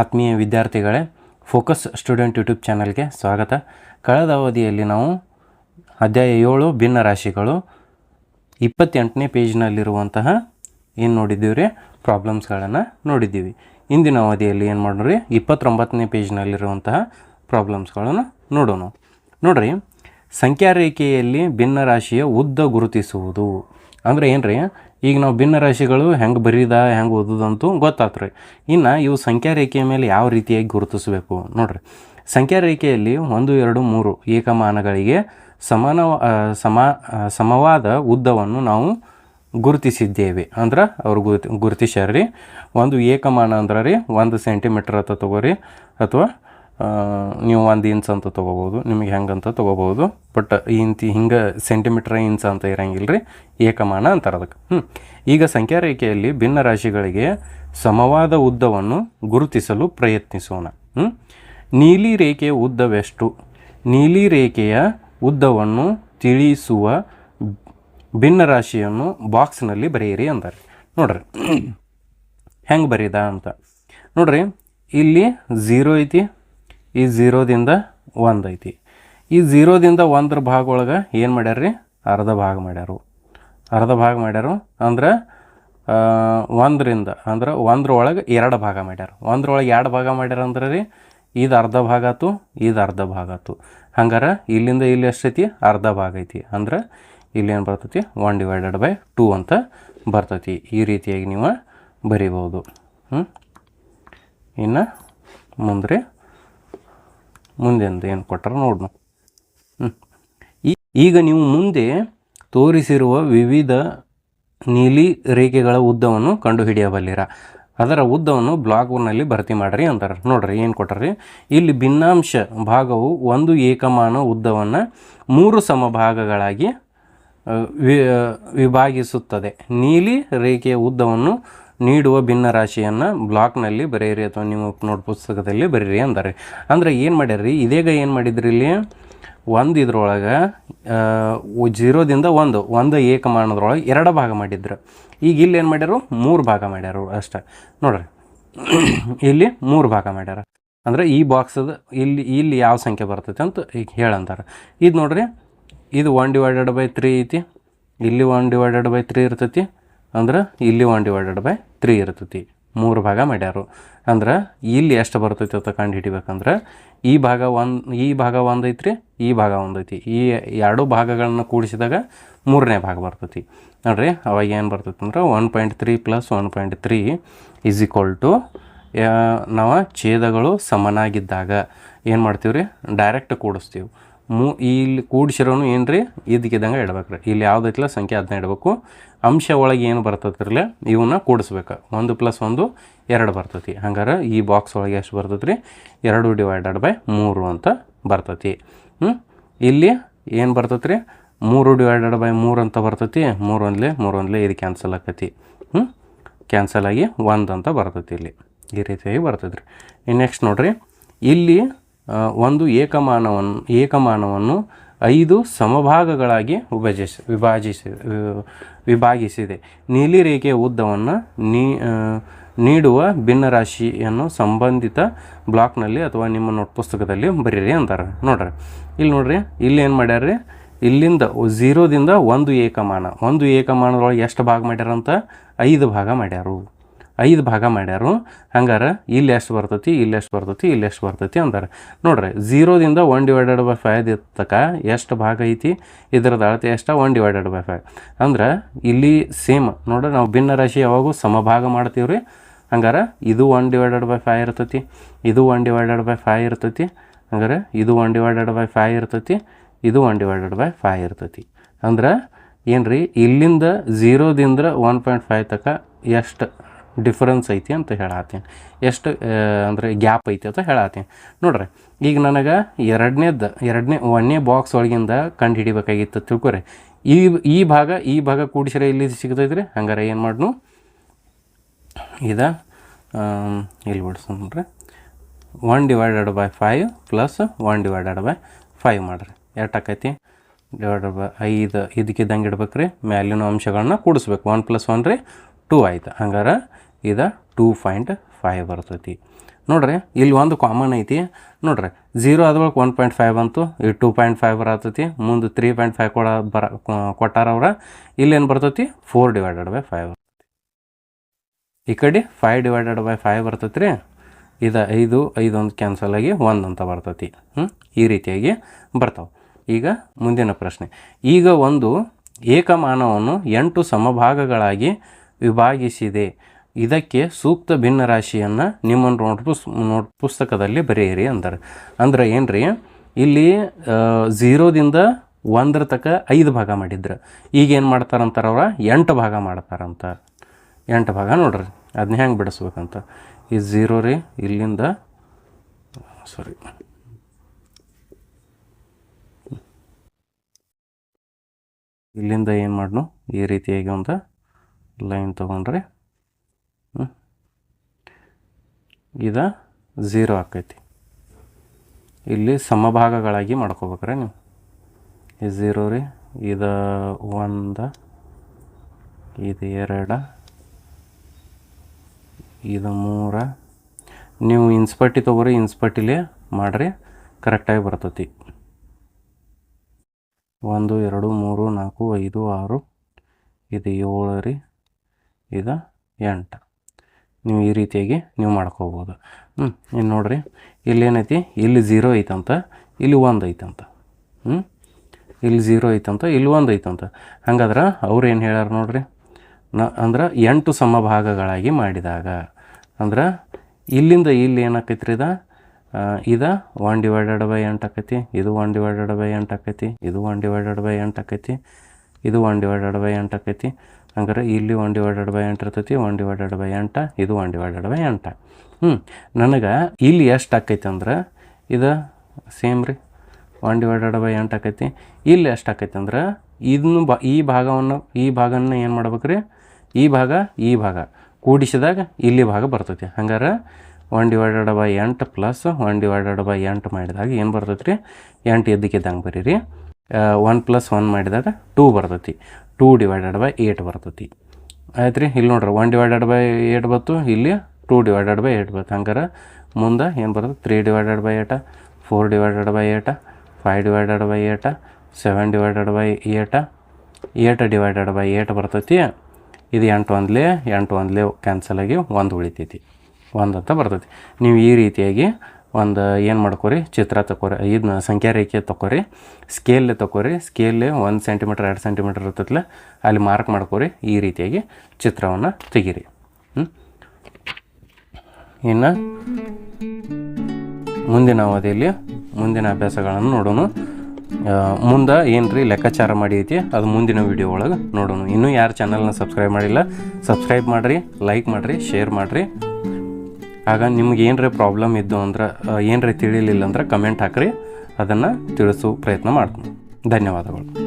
ಆತ್ಮೀಯ ವಿದ್ಯಾರ್ಥಿಗಳೇ focus student YouTube ಚಾನಲ್ಗೆ ಸ್ವಾಗತ. ಕಳೆದ ಅವಧಿಯಲ್ಲಿ ನಾವು ಅಧ್ಯಾಯ ಏಳು ಭಿನ್ನ ರಾಶಿಗಳು ಇಪ್ಪತ್ತೆಂಟನೇ ಪೇಜ್ನಲ್ಲಿರುವಂತಹ ಏನು ನೋಡಿದ್ದೀವಿ ರೀ ಪ್ರಾಬ್ಲಮ್ಸ್ಗಳನ್ನು ನೋಡಿದ್ದೀವಿ. ಇಂದಿನ ಅವಧಿಯಲ್ಲಿ ಏನು ಮಾಡೋರಿ ಇಪ್ಪತ್ತೊಂಬತ್ತನೇ ಪೇಜ್ನಲ್ಲಿರುವಂತಹ ಪ್ರಾಬ್ಲಮ್ಸ್ಗಳನ್ನು ನೋಡೋಣ. ನೋಡ್ರಿ ಸಂಖ್ಯಾ ರೇಖೆಯಲ್ಲಿ ಭಿನ್ನ ರಾಶಿಯ ಉದ್ದ ಗುರುತಿಸುವುದು. ಅಂದರೆ ಏನು ರೀ ಈಗ ನಾವು ಭಿನ್ನ ರಾಶಿಗಳು ಹೆಂಗೆ ಬರೀದ, ಹೆಂಗೆ ಓದೋದಂತೂ ಗೊತ್ತಾತು ರೀ ಇನ್ನು ಇವು ಸಂಖ್ಯಾ ರೇಖೆಯ ಮೇಲೆ ಯಾವ ರೀತಿಯಾಗಿ ಗುರುತಿಸಬೇಕು ನೋಡ್ರಿ. ಸಂಖ್ಯಾ ರೇಖೆಯಲ್ಲಿ ಒಂದು, ಎರಡು, ಮೂರು ಏಕಮಾನಗಳಿಗೆ ಸಮಾನ ಸಮ ಸಮವಾದ ಉದ್ದವನ್ನು ನಾವು ಗುರುತಿಸಿದ್ದೇವೆ. ಅಂದ್ರೆ ಅವ್ರು ಗುರುತಿ ಗುರುತಿಸ್ಯಾರ ರೀ ಒಂದು ಏಕಮಾನ ಅಂದ್ರೆ ರೀ ಒಂದು ಸೆಂಟಿಮೀಟ್ರ್ ಅಂತ ತಗೋರಿ, ಅಥವಾ ನೀವು ಒಂದು ಇಂಚ್ ಅಂತ ತೊಗೋಬೋದು ನಿಮಗೆ ಹೆಂಗಂತ ತೊಗೋಬೋದು ಬಟ್ ಇಂತಿ ಹಿಂಗೆ ಸೆಂಟಿಮೀಟ್ರ್ ಇಂಚ್ ಅಂತ ಇರಂಗಿಲ್ಲ ರೀ ಏಕಮಾನ ಅಂತಾರೆ ಅದಕ್ಕೆ. ಹ್ಞೂ ಈಗ ಸಂಖ್ಯಾ ರೇಖೆಯಲ್ಲಿ ಭಿನ್ನ ರಾಶಿಗಳಿಗೆ ಸಮವಾದ ಉದ್ದವನ್ನು ಗುರುತಿಸಲು ಪ್ರಯತ್ನಿಸೋಣ. ಹ್ಞೂ ನೀಲಿ ರೇಖೆಯ ಉದ್ದವೆಷ್ಟು? ನೀಲಿ ರೇಖೆಯ ಉದ್ದವನ್ನು ತಿಳಿಸುವ ಭಿನ್ನ ರಾಶಿಯನ್ನು ಬಾಕ್ಸ್ನಲ್ಲಿ ಬರೆಯಿರಿ ಅಂತಾರೆ ನೋಡ್ರಿ. ಹೆಂಗೆ ಬರೀದ ಅಂತ. ನೋಡ್ರಿ, ಇಲ್ಲಿ ಝೀರೋ ಐತಿ ಈ ಝೀರೋದಿಂದ ಒಂದು ಐತಿ. ಈ ಝೀರೋದಿಂದ ಒಂದರ ಭಾಗ ಒಳಗೆ ಏನು ಮಾಡ್ಯಾರ ರೀ ಅರ್ಧ ಭಾಗ ಮಾಡ್ಯಾರು. ಅರ್ಧ ಭಾಗ ಮಾಡ್ಯಾರು ಅಂದ್ರೆ ಒಂದರಿಂದ, ಅಂದ್ರೆ ಒಂದ್ರೊಳಗೆ ಎರಡು ಭಾಗ ಮಾಡ್ಯಾರ. ಒಂದ್ರೊಳಗೆ ಎರಡು ಭಾಗ ಮಾಡ್ಯಾರ ಅಂದ್ರೆ ರೀ, ಇದು ಅರ್ಧ ಭಾಗ ಆತು, ಇದು ಅರ್ಧ ಭಾಗ ಆತು. ಹಂಗಾರೆ ಇಲ್ಲಿಂದ ಇಲ್ಲಿ ಎಷ್ಟೈತಿ? ಅರ್ಧ ಭಾಗ ಐತಿ. ಅಂದ್ರೆ ಇಲ್ಲಿ ಏನು ಬರ್ತೈತಿ? ಒನ್ ಡಿವೈಡೆಡ್ ಬೈ ಟೂ ಅಂತ ಬರ್ತೈತಿ. ಈ ರೀತಿಯಾಗಿ ನೀವು ಬರಿಬೋದು ಹ್ಞೂ ಇನ್ನು ಮುಂದೆ ಮುಂದೆಂದು ಏನು ಕೊಟ್ಟರೆ ನೋಡೋಣ ಈಗ ನೀವು ಮುಂದೆ ತೋರಿಸಿರುವ ವಿವಿಧ ನೀಲಿ ರೇಖೆಗಳ ಉದ್ದವನ್ನು ಕಂಡುಹಿಡಿಯಬಲ್ಲಿರ. ಅದರ ಉದ್ದವನ್ನು ಬ್ಲಾಕ್ ಬ್ಲಾಕ್ನಲ್ಲಿ ಭರ್ತಿ ಮಾಡಿರಿ ಅಂತಾರೆ. ನೋಡ್ರಿ ಏನು ಕೊಟ್ಟರಿ ಇಲ್ಲಿ ಭಿನ್ನಾಂಶ ಭಾಗವು ಒಂದು ಏಕಮಾನ ಉದ್ದವನ್ನು ಮೂರು ಸಮಭಾಗಗಳಾಗಿ ವಿಭಾಗಿಸುತ್ತದೆ. ನೀಲಿ ರೇಖೆಯ ಉದ್ದವನ್ನು ನೀಡುವ ಭಿನ್ನ ರಾಶಿಯನ್ನು ಬ್ಲಾಕ್ನಲ್ಲಿ ಬರೆಯಿರಿ ಅಥವಾ ನಿಮ್ಮ ನೋಟ್ ಪುಸ್ತಕದಲ್ಲಿ ಬರೀರಿ ಅಂತಾರೆ. ಅಂದರೆ ಏನು ಮಾಡ್ಯಾರ್ರಿ? ಇದೀಗ ಏನು ಮಾಡಿದ್ರಿ ಇಲ್ಲಿ? ಒಂದು ಇದ್ರೊಳಗೆ ಜೀರೋದಿಂದ ಒಂದು ಒಂದು ಏಕಮಾನದ್ರೊಳಗೆ ಎರಡು ಭಾಗ ಮಾಡಿದ್ರು. ಈಗ ಇಲ್ಲಿ ಏನು ಮಾಡ್ಯಾರು? ಮೂರು ಭಾಗ ಮಾಡ್ಯಾರು ಅಷ್ಟೇ. ನೋಡ್ರಿ. ಇಲ್ಲಿ ಮೂರು ಭಾಗ ಮಾಡ್ಯಾರ. ಅಂದ್ರೆ ಈ ಬಾಕ್ಸದ ಇಲ್ಲಿ ಇಲ್ಲಿ ಯಾವ ಸಂಖ್ಯೆ ಬರ್ತೈತೆ ಅಂತ ಈಗ ಹೇಳಂತಾರೆ. ಇದು ನೋಡ್ರಿ. ಇದು ಒನ್ ಡಿವೈಡೆಡ್ ಬೈ ತ್ರೀ ಐತಿ. ಇಲ್ಲಿ ಒನ್ ಡಿವೈಡೆಡ್ ಬೈ ತ್ರೀ ಇರ್ತೈತಿ. ಅಂದ್ರೆ ಇಲ್ಲಿ ಒನ್ ಡಿವೈಡೆಡ್ ಬೈ ತ್ರೀ ಇರ್ತೈತಿ. ಮೂರು ಭಾಗ ಮಾಡ್ಯಾರು. ಅಂದ್ರೆ ಇಲ್ಲಿ ಎಷ್ಟು ಬರ್ತೈತಿ ಅಂತ ಕಂಡು ಹಿಡಿಬೇಕಂದ್ರೆ ಈ ಭಾಗ ಒಂದು, ಈ ಭಾಗ ಒಂದು ಐತ್ರಿ, ಈ ಭಾಗ ಒಂದು ಐತಿ. ಈ ಎರಡು ಭಾಗಗಳನ್ನು ಕೂಡಿಸಿದಾಗ ಮೂರನೇ ಭಾಗ ಬರ್ತೈತಿ. ನೋಡ್ರಿ, ಅವಾಗ ಏನು ಬರ್ತೈತಿ ಅಂದ್ರೆ one point three plus one point three is equal to ನಾವು ಛೇದಗಳು ಸಮನಾಗಿದ್ದಾಗ ಏನು ಮಾಡ್ತೀವಿ ರೀ ಡೈರೆಕ್ಟ್ ಕೂಡಿಸ್ತೀವಿ. ಮೂ ಇಲ್ಲಿ ಕೂಡಿಸಿರೋನು ಏನು ರೀ ಇದಕ್ಕಿದ್ದಂಗೆ ಇಡ್ಬೇಕು ರೀ ಇಲ್ಲಿ ಯಾವುದೈತಿಲ್ಲ ಸಂಖ್ಯೆ ಅದನ್ನ ಇಡಬೇಕು. ಅಂಶ ಒಳಗೆ ಏನು ಬರ್ತೈತಿರಲ್ಲ ಇವನ್ನ ಕೂಡಿಸ್ಬೇಕು. ಒಂದು ಪ್ಲಸ್ ಒಂದು, ಎರಡು ಬರ್ತೈತಿ. ಹಂಗಾರೆ ಈ ಬಾಕ್ಸ್ ಒಳಗೆ ಎಷ್ಟು ಬರ್ತೈತಿ ರೀ ಎರಡು ಡಿವೈಡೆಡ್ ಬೈ ಮೂರು ಅಂತ ಬರ್ತೈತಿ. ಹ್ಞೂ ಇಲ್ಲಿ ಏನು ಬರ್ತೈತಿ ರೀ ಮೂರು ಡಿವೈಡೆಡ್ ಬೈ ಮೂರು ಅಂತ ಬರ್ತೈತಿ. ಮೂರು ಒಂದ್ಲೆ ಮೂರು ಒಂದ್ಲೆ ಇದು ಕ್ಯಾನ್ಸಲ್ ಆಕತಿ. ಹ್ಞೂ ಕ್ಯಾನ್ಸಲ್ ಆಗಿ ಒಂದು ಅಂತ ಬರ್ತೈತಿ ಇಲ್ಲಿ. ಈ ರೀತಿಯಾಗಿ ಬರ್ತೈತಿ ರೀ ನೆಕ್ಸ್ಟ್ ನೋಡಿರಿ. ಇಲ್ಲಿ ಒಂದು ಏಕಮಾನವನ್ನು ಏಕಮಾನವನ್ನು ಐದು ಸಮಭಾಗಗಳಾಗಿ ವಿಭಜಿಸಿ, ವಿಭಾಜಿಸಿ ವಿಭಾಗಿಸಿದೆ. ನೀಲಿ ರೇಖೆಯ ಉದ್ದವನ್ನು ನೀ ನೀಡುವ ಭಿನ್ನ ರಾಶಿಯನ್ನು ಸಂಬಂಧಿತ ಬ್ಲಾಕ್ನಲ್ಲಿ ಅಥವಾ ನಿಮ್ಮ ನೋಟ್ ಪುಸ್ತಕದಲ್ಲಿ ಬರೀರಿ ಅಂತಾರೆ. ನೋಡ್ರಿ, ಇಲ್ಲಿ ನೋಡ್ರಿ, ಇಲ್ಲಿ ಏನು ಮಾಡ್ಯಾರ್ರಿ? ಇಲ್ಲಿಂದ ಝೀರೋದಿಂದ ಒಂದು ಏಕಮಾನ. ಒಂದು ಏಕಮಾನದೊಳಗೆ ಎಷ್ಟು ಭಾಗ ಮಾಡ್ಯಾರಂತ? ಐದು ಭಾಗ ಮಾಡ್ಯಾರು. ಐದು ಭಾಗ ಮಾಡ್ಯಾರು. ಹಂಗಾರೆ ಇಲ್ಲಿ ಎಷ್ಟು ಬರ್ತೈತಿ, ಇಲ್ಲಿ ಎಷ್ಟು ಬರ್ತೈತಿ, ಇಲ್ಲಿ ಎಷ್ಟು ಬರ್ತೈತಿ ಅಂತಾರೆ ನೋಡ್ರಿ ಝೀರೋದಿಂದ ಒನ್ ಡಿವೈಡೆಡ್ ಬೈ ಫೈವ್ ತಕ ಎಷ್ಟು ಭಾಗ ಐತಿ? ಇದ್ರದ್ದು ಅಳತೆ ಎಷ್ಟು? ಒನ್ ಡಿವೈಡೆಡ್ ಬೈ ಫೈವ್ ಅಂದ್ರೆ ಇಲ್ಲಿ ಸೇಮ್ ನೋಡ್ರಿ, ನಾವು ಭಿನ್ನ ರಾಶಿ ಯಾವಾಗೂ ಸಮಭಾಗ ಮಾಡ್ತೀವಿ ರೀ ಹಂಗಾರೆ ಇದು ಒನ್ ಡಿವೈಡೆಡ್ ಬೈ ಫೈವ್ ಇರ್ತೈತಿ, ಇದು ಒನ್ ಡಿವೈಡೆಡ್ ಬೈ ಫೈವ್ ಇರ್ತೈತಿ, ಹಂಗಾರೆ ಇದು ಒನ್ ಡಿವೈಡೆಡ್ ಬೈ ಫೈವ್ ಇರ್ತೈತಿ, ಇದು ಒನ್ ಡಿವೈಡೆಡ್ ಬೈ ಫೈವ್ ಇರ್ತೈತಿ. ಅಂದ್ರೆ ಏನು ರೀ ಇಲ್ಲಿಂದ ಝೀರೋದಿಂದ ಒನ್ ಪಾಯಿಂಟ್ ಫೈವ್ ತಕ ಎಷ್ಟು ಡಿಫರೆನ್ಸ್ ಐತಿ ಅಂತ ಹೇಳತ್ತೀನಿ. ಎಷ್ಟು ಅಂದರೆ ಗ್ಯಾಪ್ ಐತಿ ಅಂತ ಹೇಳತ್ತೀನಿ. ನೋಡ್ರಿ, ಈಗ ನನಗೆ ಎರಡನೇದ್ದು ಎರಡನೇ, ಒಂದನೇ ಬಾಕ್ಸ್ ಒಳಗಿಂದ ಕಂಡು ಹಿಡಿಬೇಕಾಗಿತ್ತು. ತಿಳ್ಕೊರಿ, ಈ ಈ ಭಾಗ ಈ ಭಾಗ ಕೂಡಿಸಿದ್ರೆ ಇಲ್ಲಿ ಸಿಗ್ತೈತೆ ರೀ ಹಂಗಾರೆ ಏನು ಮಾಡ್ನು? ಇದ ಇಲ್ಲಿ ಬಿಡ್ಸೋಣ ನೋಡ್ರಿ. One divided by five plus one divided by five ಮಾಡಿರಿ. ಎಷ್ಟು ಆಕೈತಿ ಡಿವೈಡೆಡ್ ಬೈ ಐದು. ಇದಕ್ಕಿದ್ದಂಗೆ ಇಡ್ಬೇಕು ರೀ ಮ್ಯಾಲಿನ ಅಂಶಗಳನ್ನ ಕೂಡಿಸ್ಬೇಕು. ಒನ್ ಪ್ಲಸ್ ಒನ್ ರೀ ಟೂ ಆಯ್ತು. ಹಂಗಾರೆ ಇದು ಟೂ ಪಾಯಿಂಟ್ ಫೈವ್ ಬರ್ತೈತಿ. ನೋಡ್ರಿ, ಇಲ್ಲಿ ಒಂದು ಕಾಮನ್ ಐತಿ. ನೋಡ್ರಿ ಝೀರೋ ಅದ್ರೊಳಗೆ ಒನ್ ಪಾಯಿಂಟ್ ಫೈವ್ ಅಂತು ಈ ಟೂ ಪಾಯಿಂಟ್ ಫೈವ್ ಬರತೈತಿ. ಮುಂದೆ ತ್ರೀ ಪಾಯಿಂಟ್ ಫೈವ್ ಕೊಡ, ಬರ ಕೊಟ್ಟಾರ ಅವ್ರ. ಇಲ್ಲೇನು ಬರ್ತೈತಿ? ಫೋರ್ ಡಿವೈಡೆಡ್ ಬೈ ಫೈವ್ ಈ ಕಡೆ ಫೈವ್ ಡಿವೈಡೆಡ್ ಬೈ ಫೈವ್ ಬರ್ತೈತಿ ರೀ ಇದು ಐದು, ಐದೊಂದು ಕ್ಯಾನ್ಸಲ್ ಆಗಿ ಒಂದು ಅಂತ ಬರ್ತೈತಿ. ಈ ರೀತಿಯಾಗಿ ಬರ್ತಾವೆ. ಈಗ ಮುಂದಿನ ಪ್ರಶ್ನೆ. ಈಗ ಒಂದು ಏಕಮಾನವನ್ನು ಎಂಟು ಸಮಭಾಗಗಳಾಗಿ ವಿಭಾಗಿಸಿದೆ. ಇದಕ್ಕೆ ಸೂಕ್ತ ಭಿನ್ನರಾಶಿಯನ್ನು ನಿಮ್ಮ ನೋಟ್ ಪುಸ್, ನೋಟ್ ಪುಸ್ತಕದಲ್ಲಿ ಬರೆಯಿರಿ ಅಂತಾರೆ. ಅಂದ್ರೆ ಏನು ರೀ ಇಲ್ಲಿ ಝೀರೋದಿಂದ ಒಂದರ ತಕ ಐದು ಭಾಗ ಮಾಡಿದ್ರು. ಈಗ ಏನು ಮಾಡ್ತಾರಂತಾರೆ ಅವ್ರ? ಎಂಟು ಭಾಗ ಮಾಡ್ತಾರಂತ ಎಂಟು ಭಾಗ ನೋಡ್ರಿ ಅದನ್ನ ಹೆಂಗೆ ಬಿಡಿಸ್ಬೇಕಂತ. ಈ ಝೀರೋ ರೀ, ಇಲ್ಲಿಂದ ಸಾರಿ ಇಲ್ಲಿಂದ ಏನು ಮಾಡ್ನು? ಈ ರೀತಿಯಾಗಿ ಒಂದು ಲೈನ್ ತೊಗೊಂಡ್ರೆ ಇದು ಝೀರೋ ಆಕೈತಿ. ಇಲ್ಲಿ ಸಮಭಾಗಗಳಾಗಿ ಮಾಡ್ಕೋಬೇಕ್ರೆ ನೀವು. ಈ ಝೀರೋ ರೀ, ಇದು ಒಂದು, ಇದು ಎರಡು, ಇದು ಮೂರ. ನೀವು ಇನ್ಸ್ಪಟ್ಟಿ ತೊಗೊರಿ ಇನ್ಸ್ಪಟ್ಟಿಲೇ ಮಾಡಿರಿ ಕರೆಕ್ಟಾಗಿ ಬರ್ತತಿ. ಒಂದು, ಎರಡು, ಮೂರು, ನಾಲ್ಕು, ಐದು, ಆರು, ಇದು ಏಳು ರೀ, ಇದು ಎಂಟು. ನೀವು ಈ ರೀತಿಯಾಗಿ ನೀವು ಮಾಡ್ಕೋಬೋದು. ಹ್ಞೂ ಇನ್ನು ನೋಡಿರಿ, ಇಲ್ಲೇನೈತಿ? ಇಲ್ಲಿ ಝೀರೋ ಐತಂತ, ಇಲ್ಲಿ ಒಂದು ಐತಂತ. ಹ್ಞೂ ಇಲ್ಲಿ ಝೀರೋ ಐತಂತ, ಇಲ್ಲಿ ಒಂದು ಐತಂತ. ಹಂಗಾದ್ರೆ ಅವ್ರು ಏನು ಹೇಳ್ಯಾರ ನೋಡ್ರಿ? ನ, ಅಂದ್ರೆ ಎಂಟು ಸಮಭಾಗಗಳಾಗಿ ಮಾಡಿದಾಗ, ಅಂದ್ರೆ ಇಲ್ಲಿಂದ ಇಲ್ಲಿ ಏನಾಕೈತ್ರಿ ಇದು? ಇದ ಇದು ಒನ್ ಡಿವೈಡೆಡ್ ಬೈ ಎಂಟು ಆಕೈತಿ, ಇದು ಒನ್ ಡಿವೈಡೆಡ್ ಬೈ ಎಂಟು ಆಕೈತಿ, ಇದು ಒನ್ ಡಿವೈಡೆಡ್ ಬೈ ಎಂಟು ಆಕೈತಿ, ಇದು ಒನ್ ಡಿವೈಡೆಡ್ ಬೈ ಎಂಟು ಆಕೈತಿ. ಹಂಗಾರೆ ಇಲ್ಲಿ ಒನ್ ಡಿವೈಡೆಡ್ ಬೈ ಎಂಟು ಇರ್ತೈತಿ ಒನ್ ಡಿವೈಡೆಡ್ ಬೈ ಎಂಟ ಇದು ಒನ್ ಡಿವೈಡೆಡ್ ಬೈ ಎಂಟ ಹ್ಞೂ ನನಗೆ ಇಲ್ಲಿ ಎಷ್ಟು ಆಕೈತಿ ಅಂದ್ರೆ, ಇದು ಸೇಮ್ ರೀ ಒನ್ ಡಿವೈಡೆಡ್ ಬೈ ಎಂಟು ಆಕೈತಿ. ಇಲ್ಲಿ ಎಷ್ಟು ಆಕೈತಿ ಅಂದ್ರೆ ಇದನ್ನು ಬ, ಈ ಭಾಗವನ್ನು, ಈ ಭಾಗನ ಏನು ಮಾಡ್ಬೇಕು ರೀ, ಈ ಭಾಗ ಈ ಭಾಗ ಕೂಡಿಸಿದಾಗ ಇಲ್ಲಿ ಭಾಗ ಬರ್ತೈತಿ. ಹಂಗಾರೆ ಒನ್ ಡಿವೈಡೆಡ್ ಬೈ ಎಂಟು ಪ್ಲಸ್ ಒನ್ ಡಿವೈಡೆಡ್ ಬೈ ಎಂಟು ಮಾಡಿದಾಗ ಏನು ಬರ್ತೈತಿ ರೀ ಎಂಟು ಎದ್ದಕ್ಕಿದ್ದಂಗೆ ಬರೀರಿ. ಒನ್ ಪ್ಲಸ್ ಒನ್ ಮಾಡಿದಾಗ ಟೂ ಬರ್ತೈತಿ. ಟೂ ಡಿವೈಡೆಡ್ ಬೈ ಏಟ್ ಬರ್ತೈತಿ. ಆಯ್ತು ರೀ ಇಲ್ಲಿ ನೋಡ್ರಿ ಒನ್ ಡಿವೈಡೆಡ್ ಬೈ ಏಟ್ ಬಂತು ಇಲ್ಲಿ ಟೂ ಡಿವೈಡೆಡ್ ಬೈ ಏಟ್ ಬತ್ತು. ಹಂಗಾರೆ ಮುಂದೆ ಏನು ಬರ್ತದೆ? Three divided by eight four divided by eight five divided by eight seven divided by eight eight divided by eight ಬರ್ತೈತಿ. ಇದು ಎಂಟು ಒಂದ್ಲೆ ಎಂಟು ಒಂದ್ಲೆ ಕ್ಯಾನ್ಸಲ್ ಆಗಿ ಒಂದು ಉಳಿತೈತಿ. ಒಂದು ಅಂತ ಬರ್ತೈತಿ. ನೀವು ಈ ರೀತಿಯಾಗಿ ಒಂದು ಏನು ಮಾಡ್ಕೊರಿ? ಚಿತ್ರ ತಗೋರಿ ಇದನ್ನ ಸಂಖ್ಯಾ ರೇಖೆ ತಗೋರಿ ಸ್ಕೇಲ್ ತಗೋರಿ ಸ್ಕೇಲ್ ಒಂದು ಸೆಂಟಿಮೀಟ್ರ್ ಎರಡು ಸೆಂಟಿಮೀಟ್ರ್ ಇರ್ತದಲ್ಲ ಅಲ್ಲಿ ಮಾರ್ಕ್ ಮಾಡ್ಕೊರಿ. ಈ ರೀತಿಯಾಗಿ ಚಿತ್ರವನ್ನು ತೆಗೀರಿ. ಇನ್ನು ಮುಂದಿನ ಅವಧಿಯಲ್ಲಿ ಮುಂದಿನ ಅಭ್ಯಾಸಗಳನ್ನು ನೋಡೋಣ. ಮುಂದೆ ಏನು ರೀ ಲೆಕ್ಕಾಚಾರ ಮಾಡಿ ಐತಿ ಅದು ಮುಂದಿನ ವಿಡಿಯೋ ಒಳಗೆ ನೋಡೋಣ. ಇನ್ನೂ ಯಾರು ಚಾನಲ್ನ ಸಬ್ಸ್ಕ್ರೈಬ್ ಮಾಡಿಲ್ಲ ಸಬ್ಸ್ಕ್ರೈಬ್ ಮಾಡಿರಿ ಲೈಕ್ ಮಾಡಿರಿ ಶೇರ್ ಮಾಡಿರಿ. ಆಗ ನಿಮ್ಗೆ ಏನರ ಪ್ರಾಬ್ಲಮ್ ಇದ್ದು ಅಂದ್ರೆ ಏನರ ತಿಳಿಲಿಲ್ಲ ಅಂದ್ರೆ ಕಮೆಂಟ್ ಹಾಕ್ರಿ. ಅದನ್ನು ತಿಳಿಸೋ ಪ್ರಯತ್ನ ಮಾಡ್ತೀನಿ. ಧನ್ಯವಾದಗಳು.